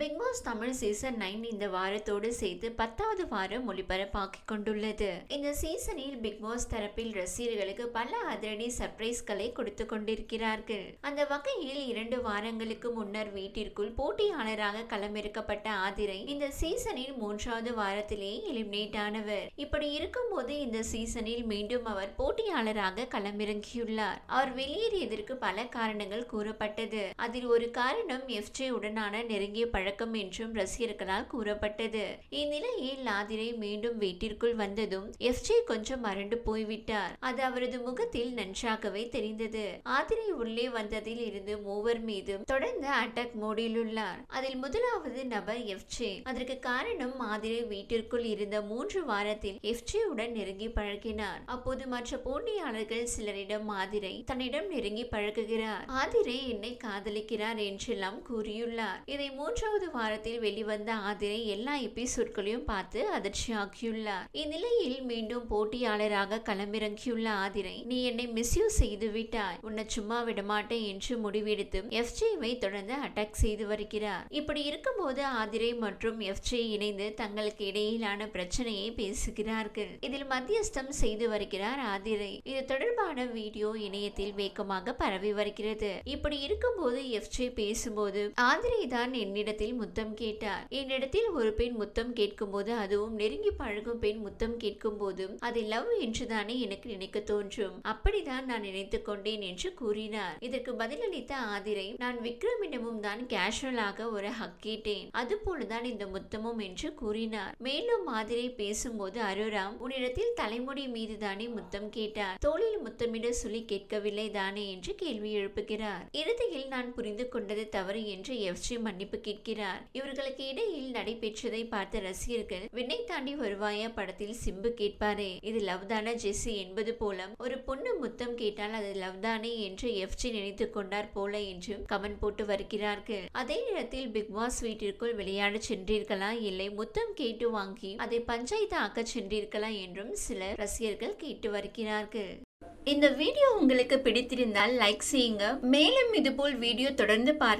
Bigg Boss Tamil season nine இந்த வாரத்தோடு சேர்த்து பத்தாவது வாரம் ஒளிபரப்பாக்கிக் கொண்டுள்ளது. இந்த சீசனில் பிக் பாஸ் தரப்பில் ரசிகர்களுக்கு பல அதிரடி சர்ப்ரைஸ்களை கொடுத்து கொண்டிருக்கிறார்கள். அந்த வகையில் இரண்டு வாரங்களுக்கு முன்னர் வீட்டிற்குள் போட்டியாளராக களமிறக்கப்பட்ட ஆதிரை இந்த சீசனில் மூன்றாவது வாரத்திலே எலிமினேட் ஆனவர். இப்படி இருக்கும்போது இந்த சீசனில் மீண்டும் அவர் போட்டியாளராக களமிறங்கியுள்ளார். அவர் வெளியேறியதற்கு பல காரணங்கள் கூறப்பட்டது. அதில் ஒரு காரணம் எஃப்ஜே உடனான நெருங்கிய பழக்கம் என்றும் ரசிகர்களால் கூறப்பட்டது. இந்நிலையில் லாதிரை மீண்டும் வீட்டிற்குள் வந்ததும் எஃப்ஜே கொஞ்சம் மறண்டு போய்விட்டார். அது அவரது முகத்தில் நன்றாகவே தெரிந்தது. ஆதிரை உள்ளே வந்ததில் இருந்து மூவர் மீதும் தொடர்ந்து அட்டாக் மோடில் உள்ளார் அதில் முதலாவது நபர் எஃப்ஜே அதற்கு காரணம் ஆதிரை வீட்டிற்குள் இருந்த மூன்று வாரத்தில் எஃப்ஜே உடன் நெருங்கி பழகினார். அப்போது மற்ற போட்டியாளர்கள் சிலரிடம் ஆதிரை தன்னிடம் நெருங்கி பழகுகிறார். ஆதிரை என்னை காதலிக்கிறார் என்றெல்லாம் கூறியுள்ளார். இதை மூன்றாவது வாரத்தில் வெளிவந்த ஆதிரை எல்லா எபிசோட்களையும் பார்த்து அதிர்ச்சியாக்கியுள்ளார். இந்நிலையில் மீண்டும் போட்டியாளராக களமிறங்கியுள்ள ஆதிரை நீ என்னை மிஸ்யூஸ் செய்து விட்டாய். உன்னை சும்மா விடமாட்டேன் என்று முடிவெடுத்து எஃப்ஜேவை தொடர்ந்து அட்டாக் செய்து வருகிறார். இப்படி இருக்கும்போது ஆதிரை மற்றும் எஃப்ஜே இணைந்து தங்களுக்கு இடையிலான பிரச்சனையை பேசுகிறார்கள். இதில் மத்தியஸ்தம் செய்து வருகிறார் ஆதிரை. இது தொடர்பான வீடியோ இணையத்தில் வேகமாக பரவி வருகிறது. இப்படி இருக்கும்போது எஃப்ஜே பேசும்போது ஆதிரை தான் என்னிடத்தில் முத்தம் கேட்டார். என்னிடத்தில் ஒரு பெண் முத்தம் கேட்கும்போது அதுவும் நெருங்கி பழகும் பெண் முத்தம் கேட்கும் போதும் அதை லவ் என்றுதானே எனக்கு நினைக்க தோன்றும். அப்படிதான் நான் நினைத்துக் கொண்டேன் என்று கூறினார். இதற்கு பதிலளித்த ஆதிரை நான் விக்ரமிடமும் தான் கேஷுவலாக ஒரு ஹக் கேட்டேன். அது போலதான் இந்த முத்தமும் என்று கூறினார். மேலும் ஆதிரை பேசும்போது அருராம் உன்னிடத்தில் தலைமுடி மீது தானே முத்தம்? கேட்டார். தோளில் முத்தமிட சொல்லி கேட்கவில்லை தானே? என்று கேள்வி எழுப்புகிறார். இறுதியில் நான் புரிந்து கொண்டது தவறு என்று எஃப்ஜி மன்னிப்பு கேட்கிறார். இவர்களுக்கு இடையில் நடைபெற்றதை பார்த்த ரசிகர்கள் விண்ணை தாண்டி வருவாயா? படத்தில் சிம்பு கேட்பாரே. இது லவ் தானா ஜெஸ்ஸி என்பது போல ஒரு பொண்ணு முத்தம் கேட்டால் அது லவ் தானே என்று எஃப்ஜி நினைத்து கொண்டார் போல என்றும் கமெண்ட் போட்டு வருகிறார்கள். அதே நேரத்தில் பிக் பாஸ் வீட்டிற்குள் விளையாட சென்றீர்களா? இல்லை. முத்தம் கேட்டு வாங்கி அதை பஞ்சாயத்து ஆக்க சென்றீர்களா? என்றும் சில ரசிகர்கள் கேட்டு வருகிறார்கள். இந்த வீடியோ உங்களுக்கு பிடித்திருந்தால் லைக் செய்யுங்க. மேலும் இதுபோல் வீடியோ தொடர்ந்து பார்க்க